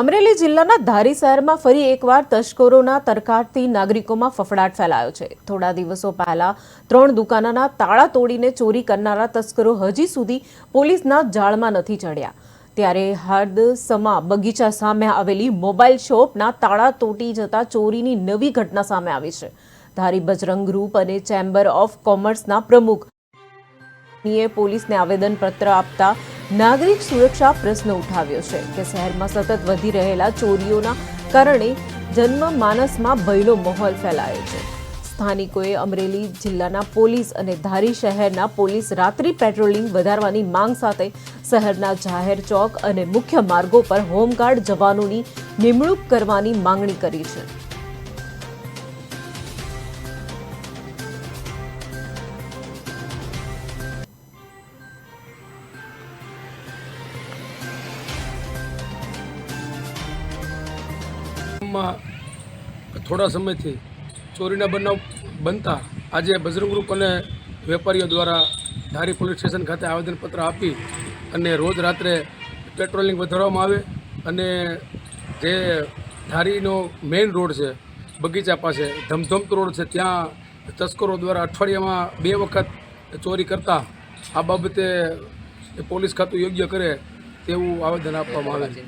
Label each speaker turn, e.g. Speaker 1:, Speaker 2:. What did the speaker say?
Speaker 1: અમરેલી જિલ્લાના ધારી શહેરમાં ફરી એકવાર તસ્કરોના તરકાટથી નાગરિકોમાં ફફડાટ ફેલાયો છે. થોડા દિવસો પહેલા ત્રણ દુકાનોના તાળા તોડીને ચોરી કરનારા તસ્કરો હજી સુધી પોલીસના જાળમાં નથી ચડ્યા. ત્યારે હદસમા બગીચા સામે આવેલી મોબાઈલ શોપના તાળા તૂટી જતા ચોરીની નવી ઘટના સામે આવી છે. ધારી બજરંગ ગ્રુપ અને ચેમ્બર ઓફ કોમર્સના પ્રમુખ પોલીસને આવેદનપત્ર આપતા નાગરિક સુરક્ષા પ્રશ્ન ઉઠાવ્યો છે કે શહેરમાં સતત વધી રહેલા ચોરીઓના કારણે જન્મમાનસમાં ભયલો માહોલ ફેલાયો છે. સ્થાનિકોએ અમરેલી જિલ્લાના પોલીસ અને ધારી શહેરના પોલીસ રાત્રિ પેટ્રોલિંગ વધારવાની માંગ સાથે શહેરના જાહેર ચોક અને મુખ્ય માર્ગો પર હોમગાર્ડ જવાનોની નિમણૂક કરવાની માંગણી કરી છે.
Speaker 2: માં થોડા સમયથી ચોરીના બનાવ બનતા આજે બજરંગ ગ્રુપ અને વેપારીઓ દ્વારા ધારી પોલીસ સ્ટેશન ખાતે આવેદનપત્ર આપી અને રોજ રાત્રે પેટ્રોલિંગ વધારવામાં આવે અને જે ધારીનો મેઇન રોડ છે, બગીચા પાસે, ધમધમતો રોડ છે, ત્યાં તસ્કરો દ્વારા અઠવાડિયામાં બે વખત ચોરી કરતા આ બાબતે પોલીસ ખાતું યોગ્ય કરે તેવું આવેદન આપવામાં આવે છે.